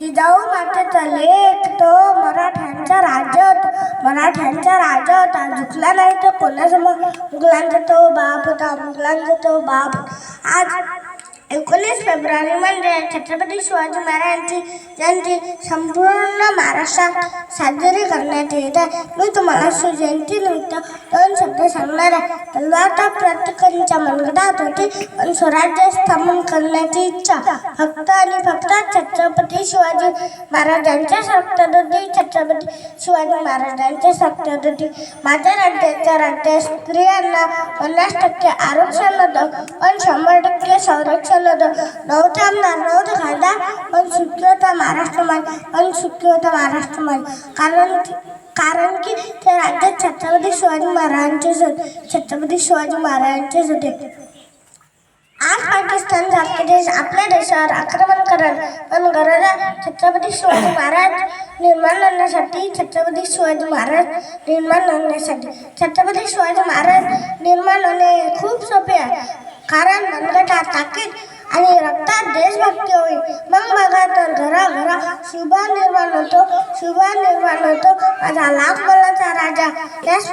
जिजाऊ मातेचा लेख तो मराठ्यांचा राजत मराठ्यांचा राजत आज झुकला नाही तर कोणासमोर? मुघलांचा तो बाप होता मुघलांचा तो बाप. आज एकोणीस फेब्रुवारी म्हणजे छत्रपती शिवाजी महाराजांची जयंती संपूर्ण महाराष्ट्रात साजरी करण्यात येत आहे. मी तुम्हाला शिवजयंतीनिमित्त दोन शब्द सांगणार आहे. तलवार तर प्रत्येकांच्या मनगटात होती पण स्वराज्य स्थापन करण्याची इच्छा फक्त आणि फक्त छत्रपती शिवाजी महाराजांच्या सत्तेत होती छत्रपती शिवाजी महाराजांच्या सत्तेत होती माझ्या राज्याच्या राज्यात स्त्रियांना पन्नास टक्के आरक्षण होतं पण शंभर टक्के संरक्षण होतं नव्हतं आमदार नव्हतं खासदार पण सुखी होता महाराष्ट्रामध्ये पण सुखी होता महाराष्ट्रामध्ये कारण कारण की ते राज्यात छत्रपती शिवाजी महाराजांचेच होते छत्रपती शिवाजी महाराजांचेच होते आज पाकिस्तान सारखे देश आपल्या देशावर आक्रमण करत पण गरज छत्रपती शिवाजी महाराज निर्माण होण्यासाठी छत्रपती शिवाजी महाराज निर्माण होण्यासाठी छत्रपती शिवाजी महाराज निर्माण होणे खूप सोपे आहे कारण मनगटात ताकीद आणि रक्तात देशभक्ती होईल. मग बघा तर घराघरा शुभा निर्माण होतो शुभा निर्माण होतो. माझा लाख मोलाचा राजा याच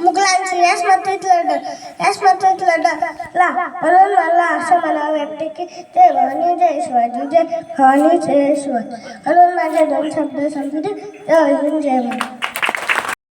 मुघलांची याच मातीत लढत याच मातीत लढला म्हणून मला असं मला वाटते की ते भवानी जय शिवाजी जय भवानी जय शिवाजी. म्हणून माझे दोन शब्द सांगतो जय हिंद जय महाराज